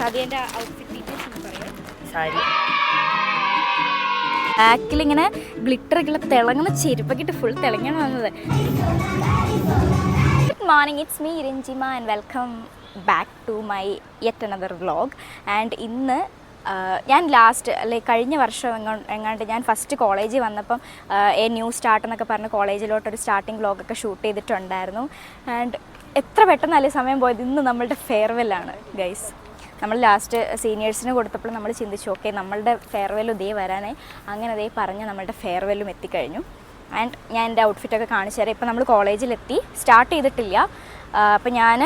ഷാദിയന്റെ outfit details ഒന്ന് പറയാം. സാരി. ബാക്കിൽ ഇങ്ങനെ ഗ്ലിറ്ററൊക്കെ തിളങ്ങുന്ന ചെരുപ്പൊക്കെ ഇട്ട് ഫുൾ തിളങ്ങാണ് വന്നത്. Good morning it's me Ranjima and welcome back to my yet another vlog and ഇന്ന് ഞാൻ ലാസ്റ്റ് അല്ലെ കഴിഞ്ഞ വർഷം എങ്ങാ- എങ്ങാണ്ട് ഞാൻ ഫസ്റ്റ് കോളേജിൽ വന്നപ്പം എ ന്യൂ സ്റ്റാർട്ട് എന്നൊക്കെ പറഞ്ഞ് കോളേജിലോട്ടൊരു സ്റ്റാർട്ടിംഗ് വ്ളോഗൊക്കെ ഷൂട്ട് ചെയ്തിട്ടുണ്ടായിരുന്നു. ആൻഡ് എത്ര പെട്ടെന്നല്ലേ സമയം പോയത്? ഇന്ന് നമ്മളുടെ ഫെയർവെല്ലാണ് ഗൈസ് നമ്മൾ ലാസ്റ്റ് സീനിയേഴ്സിന് കൊടുത്തപ്പോൾ നമ്മൾ ചിന്തിച്ചു ഓക്കെ നമ്മളുടെ ഫെയർവെല്ലും ഇതേ വരാനേ അങ്ങനെ അതേ പറഞ്ഞ് നമ്മളുടെ ഫെയർവെല്ലും എത്തിക്കഴിഞ്ഞു. ആൻഡ് ഞാൻ എന്റെ ഔട്ട്ഫിറ്റൊക്കെ കാണിച്ചു തരാം. ഇപ്പം നമ്മൾ കോളേജിലെത്തി. സ്റ്റാർട്ട് ചെയ്തിട്ടില്ല. അപ്പം ഞാൻ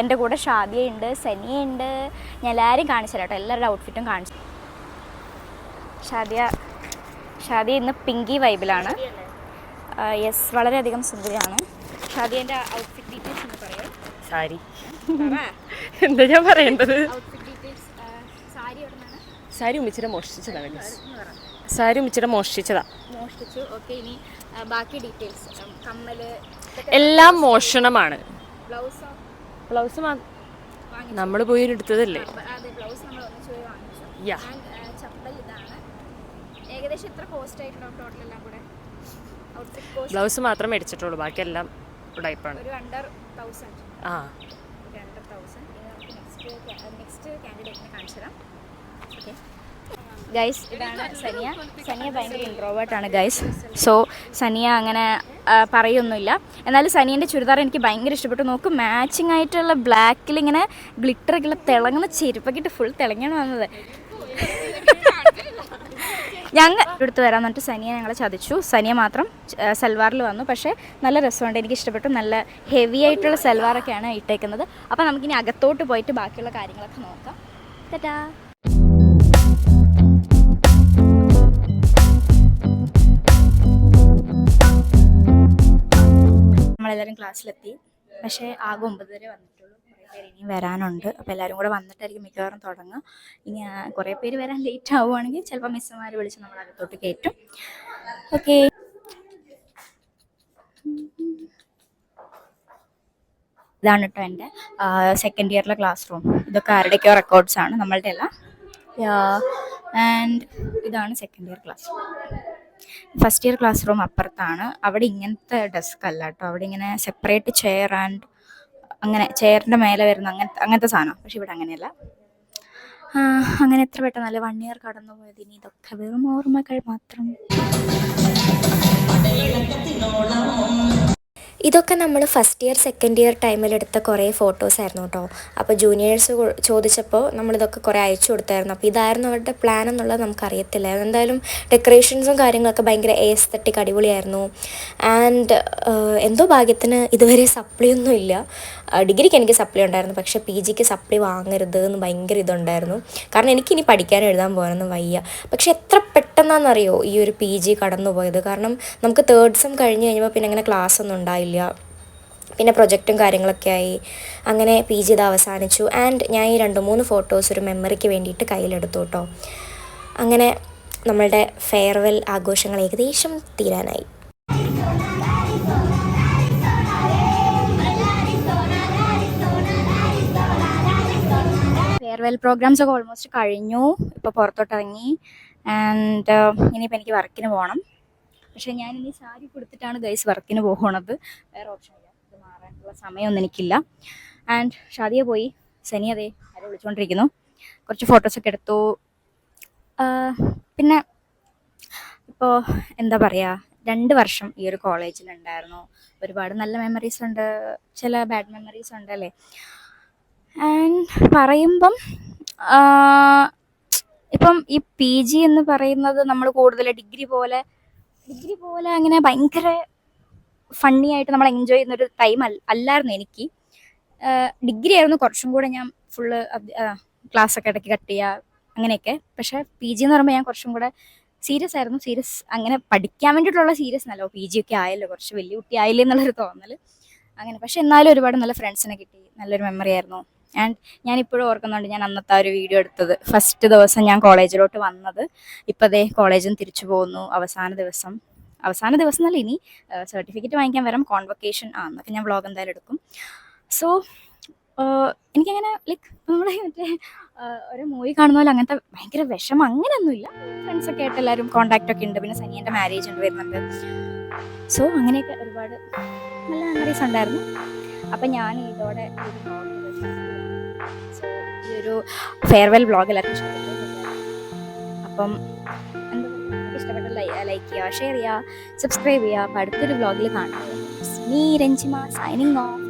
എന്റെ കൂടെ ഷാദിയുണ്ട് സനിയുണ്ട്. ഞാൻ എല്ലാവരെയും കാണിച്ചു തരാം കേട്ടോ. എല്ലാവരുടെ ഔട്ട്ഫിറ്റും കാണിച്ചു. ഷാദിയ ഷാദിയ ഇന്ന് പിങ്കി വൈബിലാണ് യെസ് വളരെയധികം സുന്ദരിയാണ്. ഷാദിയന്റെ ഔട്ട്ഫിറ്റ് ഡീറ്റെയിൽസ് ഒന്ന് പറയാം. സാരി. എന്താ ഞാൻ പറയേണ്ടത്? സാരി ഉമ്മിച്ചിടെ മോഷ്ടിച്ചതാണ് സാരി ഉമ്മിച്ചിടെ മോഷ്ടിച്ചതാ. മോഷ്ടിച്ചു. ഓക്കെ ഇനി ബാക്കി ഡീറ്റെയിൽസ് കമ്മൽ എല്ലാം മോഷണമാണ്. ബ്ലൗസോ ബ്ലൗസ് നമ്മൾ പോയി എടുത്തതല്ലേ? യാ. ഏകദേശം എത്ര കോസ്റ്റ് ആയിട്ടുണ്ടാവും ടോട്ടൽ എല്ലാം കൂടെ? ബ്ലൗസ് മാത്രം മേടിച്ചിട്ടുള്ളൂ ബാക്കിയെല്ലാം ടൈപ്പാണ് ആ. നെക്സ്റ്റ് ഗൈസ് ഇതാണ് സനിയ. സനിയ ഭയങ്കര ഇൻട്രോവേർട്ടാണ് ഗൈസ് സോ സനിയ അങ്ങനെ പറയൊന്നുമില്ല. എന്നാലും സനിയന്റെ ചുരിദാർ എനിക്ക് ഭയങ്കര ഇഷ്ടപ്പെട്ടു. നോക്ക് മാച്ചിങ് ആയിട്ടുള്ള ബ്ലാക്കിൽ ഇങ്ങനെ ഗ്ലിറ്ററൊക്കെ തിളങ്ങുന്ന ചെരുപ്പൊക്കെ ഇട്ട് ഫുൾ തിളങ്ങിയാണ് വന്നത്. ഞങ്ങൾ എടുത്ത് വരാൻ പറഞ്ഞിട്ട് സനിയെ ഞങ്ങളെ ചതിച്ചു. സനിയ മാത്രം സൽവാറിൽ വന്നു. പക്ഷേ നല്ല രസമുണ്ട്. എനിക്ക് ഇഷ്ടപ്പെട്ടു. നല്ല ഹെവി ആയിട്ടുള്ള സൽവാറൊക്കെയാണ് ഇട്ടേക്കുന്നത്. അപ്പോൾ നമുക്കിനി അകത്തോട്ട് പോയിട്ട് ബാക്കിയുള്ള കാര്യങ്ങളൊക്കെ നോക്കാം. ടാറ്റാ. നമ്മളെല്ലാവരും ക്ലാസ്സിലെത്തി. പക്ഷേ ആകെ ഒമ്പത് വരെ വന്നിട്ടുള്ളൂ കുറേ പേര് ഇനിയും വരാനുണ്ട്. അപ്പോൾ എല്ലാവരും കൂടെ വന്നിട്ടായിരിക്കും മിക്കവാറും തുടങ്ങുക. ഇനി കുറേ പേര് വരാൻ ലേറ്റ് ആവുകയാണെങ്കിൽ ചിലപ്പോൾ മിസ്സുമാർ വിളിച്ച് നമ്മൾ അകത്തോട്ട് കയറ്റും. ഓക്കെ ഇതാണ് കേട്ടോ എന്റെ സെക്കൻഡ് ഇയറിലെ ക്ലാസ് റൂം ഇതൊക്കെ ആരുടെയൊക്കെയോ റെക്കോർഡ്സ് ആണ് നമ്മളുടെ എല്ലാം. ആൻഡ് ഇതാണ് second year class room first year class room അപ്പുറത്താണ്. അവിടെ ഇങ്ങനത്തെ ഡെസ്ക് അല്ല കേട്ടോ അവിടെ ഇങ്ങനെ സെപ്പറേറ്റ് ചെയർ ആൻഡ് അങ്ങനെ ചെയറിന്റെ മേലെ വരുന്ന അങ്ങനത്തെ അങ്ങനത്തെ സാധനം. പക്ഷെ ഇവിടെ അങ്ങനെയല്ല. അങ്ങനെ എത്ര പെട്ടെന്നല്ല വൺ ഇയർ കടന്നു പോയത് ഇനി ഇതൊക്കെ വെറും ഓർമ്മകൾ മാത്രം. ഇതൊക്കെ നമ്മൾ ഫസ്റ്റ് ഇയർ സെക്കൻഡ് ഇയർ ടൈമിൽ ടൈമിലെടുത്ത കുറേ ഫോട്ടോസ് ആയിരുന്നു കേട്ടോ അപ്പോൾ ജൂനിയേഴ്സ് ചോദിച്ചപ്പോൾ നമ്മളിതൊക്കെ കുറേ അയച്ചു കൊടുത്തായിരുന്നു. അപ്പോൾ ഇതായിരുന്നു അവരുടെ പ്ലാൻ എന്നുള്ളത് നമുക്കറിയത്തില്ല. എന്തായാലും ഡെക്കറേഷൻസും കാര്യങ്ങളൊക്കെ ഭയങ്കര ഏസ്തട്ടിക് അടിപൊളിയായിരുന്നു. ആൻഡ് എന്തോ ഭാഗ്യത്തിന് ഇതുവരെ സപ്ലി ഒന്നും ഇല്ല. ഡിഗ്രിക്ക് എനിക്ക് സപ്ലി ഉണ്ടായിരുന്നു. പക്ഷേ പി ജിക്ക് സപ്ലി വാങ്ങരുത് എന്ന് ഭയങ്കര ഇതുണ്ടായിരുന്നു. കാരണം എനിക്കിനി പഠിക്കാനും എഴുതാൻ പോകാനൊന്നും വയ്യ. പക്ഷേ എത്ര പെട്ടെന്നാണെന്നറിയോ ഈ ഒരു പി ജി കടന്നു പോയത് കാരണം നമുക്ക് തേർഡ് സെം കഴിഞ്ഞ് കഴിഞ്ഞപ്പോൾ പിന്നെ അങ്ങനെ ക്ലാസ് ഒന്നും ഉണ്ടായില്ല. പിന്നെ പ്രൊജക്റ്റും കാര്യങ്ങളൊക്കെ ആയി. അങ്ങനെ പി ജി ഇത് അവസാനിച്ചു. ആൻഡ് ഞാൻ ഈ രണ്ട് മൂന്ന് ഫോട്ടോസ് ഒരു മെമ്മറിക്ക് വേണ്ടിയിട്ട് കയ്യിലെടുത്തു കേട്ടോ അങ്ങനെ നമ്മളുടെ ഫെയർവെൽ ആഘോഷങ്ങൾ ഏകദേശം തീരാനായി. ഫെയർവെൽ പ്രോഗ്രാംസ് ഒക്കെ ഓൾമോസ്റ്റ് കഴിഞ്ഞു. ഇപ്പോൾ പുറത്തോട്ടിറങ്ങി ആൻഡ് ഇനിയിപ്പോൾ എനിക്ക് വർക്കിന് പോകണം പക്ഷേ ഞാൻ ഇനി സാരി കൊടുത്തിട്ടാണ് ഗൈസ് വർക്കിന് പോകണത് വേറെ ഓപ്ഷൻ ഇല്ല. ഇത് മാറാനുള്ള സമയമൊന്നും എനിക്കില്ല. ആൻഡ് ഷാദിയ പോയി. സനി അതെ ആരെ വിളിച്ചുകൊണ്ടിരിക്കുന്നു കുറച്ച് ഫോട്ടോസൊക്കെ എടുത്തു. പിന്നെ ഇപ്പോൾ എന്താ പറയുക രണ്ട് വർഷം ഈ ഒരു കോളേജിലുണ്ടായിരുന്നു ഒരുപാട് നല്ല മെമ്മറീസ് ഉണ്ട്. ചില ബാഡ് മെമ്മറീസ് ഉണ്ട് അല്ലേ? ആൻഡ് പറയുമ്പം ഇപ്പം ഈ പി ജി എന്ന് പറയുന്നത് നമ്മൾ കൂടുതൽ ഡിഗ്രി പോലെ ഡിഗ്രി പോലെ അങ്ങനെ ഭയങ്കര ഫണ്ണി ആയിട്ട് നമ്മൾ എൻജോയ് ചെയ്യുന്ന ഒരു ടൈം അല്ലായിരുന്നു എനിക്ക്. ഡിഗ്രി ആയിരുന്നു കുറച്ചും കൂടെ ഞാൻ ഫുള്ള് ക്ലാസ് ഒക്കെ ഇടയ്ക്ക് കട്ട് ചെയ്യുക അങ്ങനെയൊക്കെ. പക്ഷെ പി ജി എന്ന് പറയുമ്പോൾ ഞാൻ കുറച്ചും കൂടെ സീരിയസ് ആയിരുന്നു. സീരിയസ് അങ്ങനെ പഠിക്കാൻ വേണ്ടിയിട്ടുള്ള സീരിയസ് എന്നല്ലോ. പി ജി ഒക്കെ ആയല്ലോ. കുറച്ച് വലിയ കുട്ടി ആയില്ലേ എന്നുള്ളൊരു തോന്നൽ അങ്ങനെ. പക്ഷെ എന്നാലും ഒരുപാട് നല്ല ഫ്രണ്ട്സിനെ കിട്ടി. നല്ലൊരു മെമ്മറി ആയിരുന്നു. ആൻഡ് ഞാൻ ഇപ്പോഴും ഓർക്കുന്നുണ്ട് ഞാൻ അന്നത്തെ ഒരു വീഡിയോ എടുത്തത്. ഫസ്റ്റ് ദിവസം ഞാൻ കോളേജിലോട്ട് വന്നത്. ഇപ്പോൾ അതേ കോളേജിൽ നിന്ന് തിരിച്ചു പോകുന്നു അവസാന ദിവസം. അവസാന ദിവസം അല്ല ഇനി സർട്ടിഫിക്കറ്റ് വാങ്ങിക്കാൻ വരാം. കോൺവൊക്കേഷൻ ആ എന്നൊക്കെ ഞാൻ വ്ളോഗ് എന്തായാലും എടുക്കും. സോ എനിക്കങ്ങനെ ലൈക്ക് നമ്മളെ മറ്റേ ഒരു മൂവി കാണുന്ന പോലെ അങ്ങനത്തെ ഭയങ്കര വിഷമം. അങ്ങനെയൊന്നുമില്ല. ഫ്രണ്ട്സൊക്കെ ആയിട്ട് എല്ലാവരും കോണ്ടാക്റ്റ് ഒക്കെ ഉണ്ട്. പിന്നെ സനിയന്റെ മാരേജ് ഉണ്ട് വരുന്നുണ്ട്. സോ അങ്ങനെയൊക്കെ ഒരുപാട് നല്ല മെമ്മറീസ് ഉണ്ടായിരുന്നു. അപ്പം ഞാൻ ഇതോടെ ഈ ഒരു ഫെയർവെൽ വ്ളോഗ് എല്ലാവർക്കും ഇഷ്ടപ്പെട്ടു. അപ്പം ഇഷ്ടപ്പെട്ട ലൈക്ക് ചെയ്യുക ഷെയർ ചെയ്യുക സബ്സ്ക്രൈബ് ചെയ്യുക. അപ്പം അടുത്തൊരു വ്ളോഗിൽ കാണാം. Me Ranjima signing off